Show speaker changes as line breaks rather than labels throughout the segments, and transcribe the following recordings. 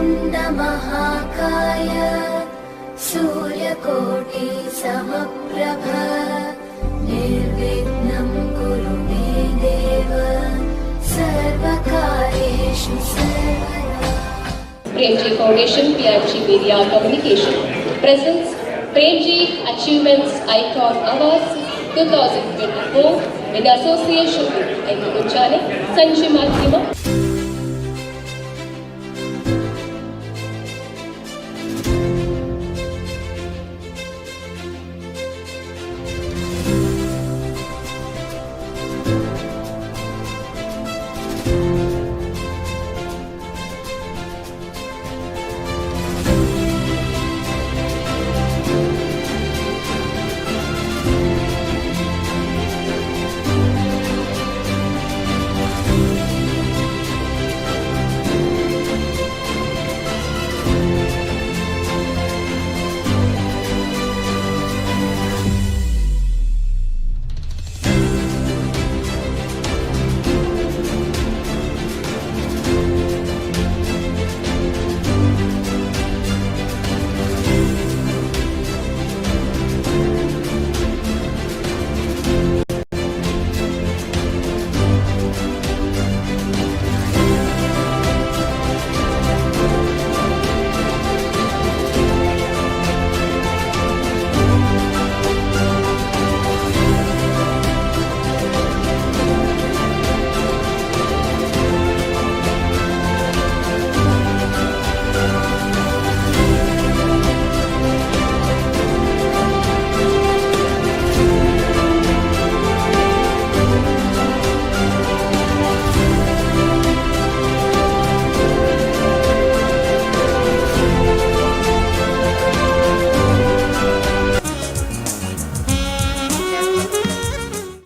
कुंड महाकाय सूर्यकोटि समप्रभ। निर्विघ्न कुरु मे देव। सर्वकारेषु
Premji foundation PRG media communication presence Premji achievements icon awards 2024 with association and उच्चारे Sanjay माध्यम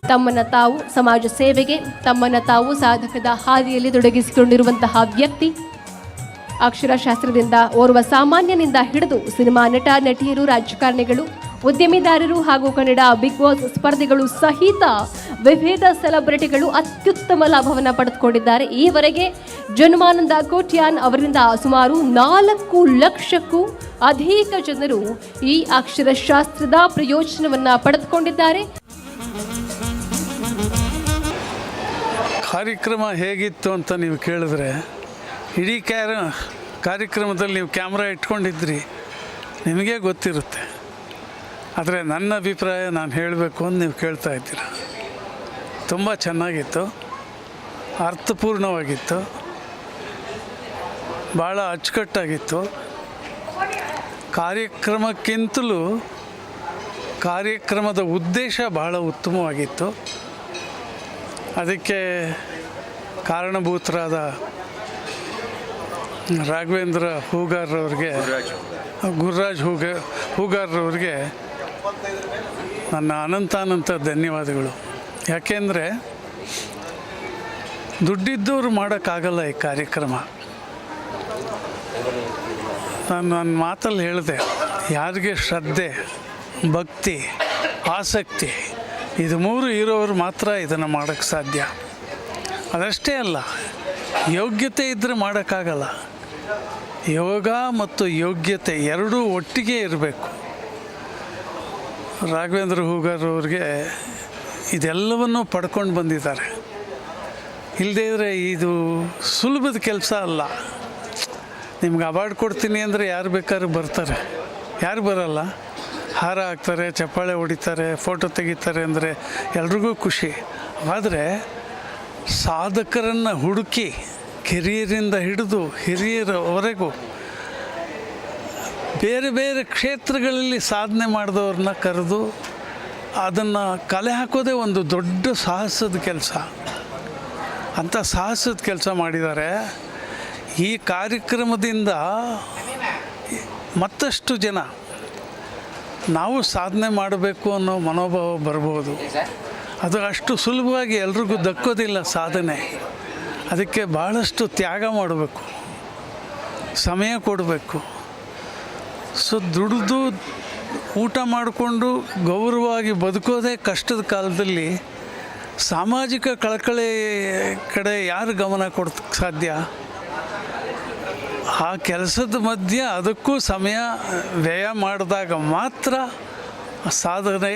ತಮ್ಮನ್ನ ತಾವು ಸಮಾಜ ಸೇವೆಗೆ, ತಮ್ಮನ್ನು ತಾವು ಸಾಧಕದ ಹಾದಿಯಲ್ಲಿ ತೊಡಗಿಸಿಕೊಂಡಿರುವಂತಹ ವ್ಯಕ್ತಿ. ಅಕ್ಷರಶಾಸ್ತ್ರದಿಂದ ಓರ್ವ ಸಾಮಾನ್ಯನಿಂದ ಹಿಡಿದು ಸಿನಿಮಾ ನಟ, ನಟಿಯರು, ರಾಜಕಾರಣಿಗಳು, ಉದ್ಯಮಿದಾರರು ಹಾಗೂ ಕನ್ನಡ ಬಿಗ್ ಬಾಸ್ ಸ್ಪರ್ಧಿಗಳು ಸಹಿತ ವಿವಿಧ ಸೆಲೆಬ್ರಿಟಿಗಳು ಅತ್ಯುತ್ತಮ ಲಾಭವನ್ನು ಪಡೆದುಕೊಂಡಿದ್ದಾರೆ. ಈವರೆಗೆ ಜನ್ಮಾನಂದ ಕೋಟ್ಯಾನ್ ಅವರಿಂದ ಸುಮಾರು ನಾಲ್ಕು ಲಕ್ಷಕ್ಕೂ ಅಧಿಕ ಜನರು ಈ ಅಕ್ಷರಶಾಸ್ತ್ರದ ಪ್ರಯೋಜನವನ್ನು ಪಡೆದುಕೊಂಡಿದ್ದಾರೆ.
ಕಾರ್ಯಕ್ರಮ ಹೇಗಿತ್ತು ಅಂತ ನೀವು ಕೇಳಿದ್ರೆ, ಇಡೀ ಕ್ಯಾರ, ಕಾರ್ಯಕ್ರಮದಲ್ಲಿ ನೀವು ಕ್ಯಾಮ್ರಾ ಇಟ್ಕೊಂಡಿದ್ರಿ, ನಿಮಗೆ ಗೊತ್ತಿರುತ್ತೆ. ಆದರೆ ನನ್ನ ಅಭಿಪ್ರಾಯ ನಾನು ಹೇಳಬೇಕು ಅಂತ ನೀವು ಕೇಳ್ತಾ ಇದ್ದೀರ. ತುಂಬ ಚೆನ್ನಾಗಿತ್ತು, ಅರ್ಥಪೂರ್ಣವಾಗಿತ್ತು ಭಾಳ ಅಚ್ಚುಕಟ್ಟಾಗಿತ್ತು. ಕಾರ್ಯಕ್ರಮಕ್ಕಿಂತಲೂ ಕಾರ್ಯಕ್ರಮದ ಉದ್ದೇಶ ಭಾಳ ಉತ್ತಮವಾಗಿತ್ತು. ಅದಕ್ಕೆ ಕಾರಣಭೂತರಾದ ರಾಘವೇಂದ್ರ ಹೂಗಾರ್ರವ್ರಿಗೆ ಗುರುರಾಜ್ ಹೂಗ ಹೂಗಾರ್ರವ್ರಿಗೆ ನನ್ನ ಅನಂತಾನಂತ ಧನ್ಯವಾದಗಳು. ಯಾಕೆಂದರೆ ದುಡ್ಡಿದ್ದವ್ರು ಮಾಡೋಕ್ಕಾಗಲ್ಲ ಈ ಕಾರ್ಯಕ್ರಮ. ನಾನು ನನ್ನ ಮಾತಲ್ಲಿ ಹೇಳಿದೆ ಯಾರಿಗೆ ಶ್ರದ್ಧೆ ಭಕ್ತಿ ಆಸಕ್ತಿ ಇದು ಮೂರು ಇರೋರು ಮಾತ್ರ ಇದನ್ನು ಮಾಡೋಕ್ಕೆ ಸಾಧ್ಯ. ಅದಷ್ಟೇ ಅಲ್ಲ, ಯೋಗ್ಯತೆ ಇದ್ದರೆ ಮಾಡೋಕ್ಕಾಗಲ್ಲ. ಯೋಗ ಮತ್ತು ಯೋಗ್ಯತೆ ಎರಡೂ ಒಟ್ಟಿಗೆ ಇರಬೇಕು. ರಾಘವೇಂದ್ರ ಹೂಗಾರ್ ಅವ್ರಿಗೆ ಇದೆಲ್ಲವನ್ನು ಪಡ್ಕೊಂಡು ಬಂದಿದ್ದಾರೆ. ಇಲ್ಲದೇ ಇದ್ದರೆ ಇದು ಸುಲಭದ ಕೆಲಸ ಅಲ್ಲ. ನಿಮ್ಗೆ ಅವಾರ್ಡ್ ಕೊಡ್ತೀನಿ ಅಂದರೆ ಯಾರು ಬೇಕಾದ್ರೂ ಬರ್ತಾರೆ. ಯಾರು ಬರಲ್ಲ? ಹಾರ ಹಾಕ್ತಾರೆ, ಚಪ್ಪಾಳೆ ಹೊಡಿತಾರೆ ಫೋಟೋ ತೆಗಿತಾರೆ ಅಂದರೆ ಎಲ್ರಿಗೂ ಖುಷಿ. ಆದರೆ ಸಾಧಕರನ್ನು ಹುಡುಕಿ ಕಿರಿಯರಿಂದ ಹಿಡಿದು ಹಿರಿಯರವರೆಗೂ ಬೇರೆ ಬೇರೆ ಕ್ಷೇತ್ರಗಳಲ್ಲಿ ಸಾಧನೆ ಮಾಡಿದವ್ರನ್ನ ಕರೆದು ಅದನ್ನು ಕಲೆ ಹಾಕೋದೇ ಒಂದು ದೊಡ್ಡ ಸಾಹಸದ ಕೆಲಸ. ಅಂಥ ಸಾಹಸದ ಕೆಲಸ ಮಾಡಿದ್ದಾರೆ. ಈ ಕಾರ್ಯಕ್ರಮದಿಂದ ಮತ್ತಷ್ಟು ಜನ ನಾವು ಸಾಧನೆ ಮಾಡಬೇಕು ಅನ್ನೋ ಮನೋಭಾವ ಬರ್ಬೋದು. ಅದು ಅಷ್ಟು ಸುಲಭವಾಗಿ ಎಲ್ರಿಗೂ ದಕ್ಕೋದಿಲ್ಲ ಸಾಧನೆ. ಅದಕ್ಕೆ ಭಾಳಷ್ಟು ತ್ಯಾಗ ಮಾಡಬೇಕು. ಸಮಯ ಕೊಡಬೇಕು. ಸೊ ದುಡಿದು ಊಟ ಮಾಡಿಕೊಂಡು ಗೌರವವಾಗಿ ಬದುಕೋದೇ ಕಷ್ಟದ ಕಾಲದಲ್ಲಿ ಸಾಮಾಜಿಕ ಕಳಕಳಿ ಕಡೆ ಯಾರು ಗಮನ ಕೊಡೋಕ್ಕೆ ಸಾಧ್ಯ? ಆ ಕೆಲಸದ ಮಧ್ಯೆ ಅದಕ್ಕೂ ಸಮಯ ವ್ಯಯ ಮಾಡಿದಾಗ ಮಾತ್ರ ಸಾಧನೆ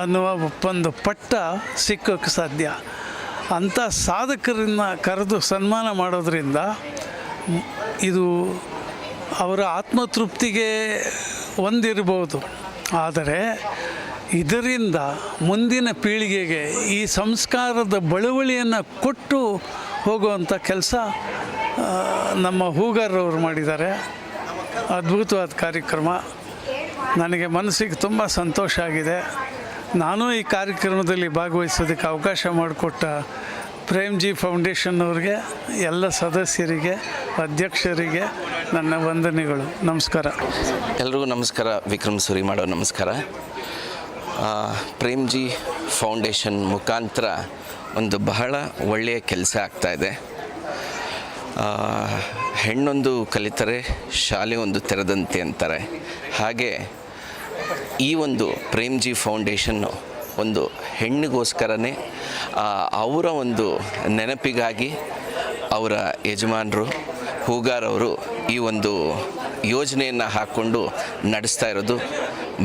ಅನ್ನುವ ಒಂದು ಪಟ್ಟ ಸಿಕ್ಕೋಕ್ಕೆ ಸಾಧ್ಯ. ಅಂಥ ಸಾಧಕರನ್ನ ಕರೆದು ಸನ್ಮಾನ ಮಾಡೋದರಿಂದ ಇದು ಅವರ ಆತ್ಮತೃಪ್ತಿಗೆ ಒಂದಿರ್ಬೋದು ಆದರೆ ಇದರಿಂದ ಮುಂದಿನ ಪೀಳಿಗೆಗೆ ಈ ಸಂಸ್ಕಾರದ ಬಳುವಳಿಯನ್ನು ಕೊಟ್ಟು ಹೋಗುವಂಥ ಕೆಲಸ ನಮ್ಮ ಹೂಗಾರರವರು ಮಾಡಿದ್ದಾರೆ. ಅದ್ಭುತವಾದ ಕಾರ್ಯಕ್ರಮ. ನನಗೆ ಮನಸ್ಸಿಗೆ ತುಂಬ ಸಂತೋಷ ಆಗಿದೆ. ನಾನು ಈ ಕಾರ್ಯಕ್ರಮದಲ್ಲಿ ಭಾಗವಹಿಸೋದಕ್ಕೆ ಅವಕಾಶ ಮಾಡಿಕೊಟ್ಟ ಪ್ರೇಮ್ಜಿ ಫೌಂಡೇಶನ್ ಅವ್ರಿಗೆ, ಎಲ್ಲ ಸದಸ್ಯರಿಗೆ, ಅಧ್ಯಕ್ಷರಿಗೆ ನನ್ನ ವಂದನೆಗಳು. ನಮಸ್ಕಾರ.
ಎಲ್ರಿಗೂ ನಮಸ್ಕಾರ. ವಿಕ್ರಮ್ ಸುರಿ ಮಾಡೋ ನಮಸ್ಕಾರ ಪ್ರೇಮ್ಜಿ ಫೌಂಡೇಶನ್ ಮುಖಾಂತರ ಒಂದು ಬಹಳ ಒಳ್ಳೆಯ ಕೆಲಸ ಆಗ್ತಾಯಿದೆ ಹೆಣ್ಣೊಂದು ಕಲಿತರೆ, ಶಾಲೆ ಒಂದು ತೆರೆದಂತೆ ಅಂತಾರೆ. ಹಾಗೆ ಈ ಒಂದು ಪ್ರೇಮ್ಜಿ ಫೌಂಡೇಶನ್ನು ಒಂದು ಹೆಣ್ಣಿಗೋಸ್ಕರನೇ ಅವರ ಒಂದು ನೆನಪಿಗಾಗಿ ಅವರ ಯಜಮಾನರು, ಹೂಗಾರವರು ಈ ಒಂದು ಯೋಜನೆಯನ್ನು ಹಾಕ್ಕೊಂಡು ನಡೆಸ್ತಾ ಇರೋದು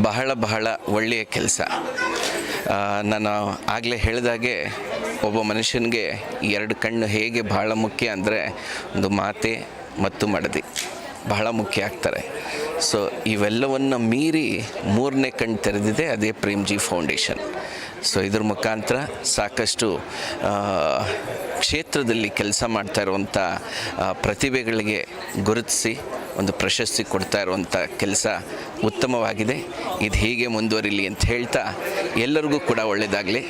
ಬಹಳ ಬಹಳ ಒಳ್ಳೆಯ ಕೆಲಸ. ನಾನು ಆಗಲೇ ಹೇಳಿದಾಗೆ ಒಬ್ಬ ಮನುಷ್ಯನಿಗೆ ಎರಡು ಕಣ್ಣು ಹೇಗೆ ಬಹಳ ಮುಖ್ಯ ಅಂದರೆ ಒಂದು ಮಾತೆ ಮತ್ತು ಮಡದಿ. ಬಹಳ ಮುಖ್ಯ ಆಗ್ತಾರೆ. ಸೊ ಇವೆಲ್ಲವನ್ನು ಮೀರಿ ಮೂರನೇ ಕಣ್ಣು ತೆರೆದಿದೆ, ಅದೇ ಪ್ರೇಮ್ಜಿ ಫೌಂಡೇಶನ್. ಸೊ ಇದ್ರ ಮುಖಾಂತರ ಸಾಕಷ್ಟು ಕ್ಷೇತ್ರದಲ್ಲಿ ಕೆಲಸ ಮಾಡ್ತಾ ಇರುವಂಥ ಪ್ರತಿಭೆಗಳಿಗೆ ಗುರುತಿಸಿ, ಒಂದು ಪ್ರಶಸ್ತಿ ಕೊಡ್ತಾ ಇರುವಂಥ ಕೆಲಸ ಉತ್ತಮವಾಗಿದೆ. ಇದು ಹೀಗೆ ಮುಂದುವರಿಲಿ ಅಂತ ಹೇಳ್ತಾ ಎಲ್ಲರಿಗೂ ಕೂಡ ಒಳ್ಳೆಯದಾಗಲಿ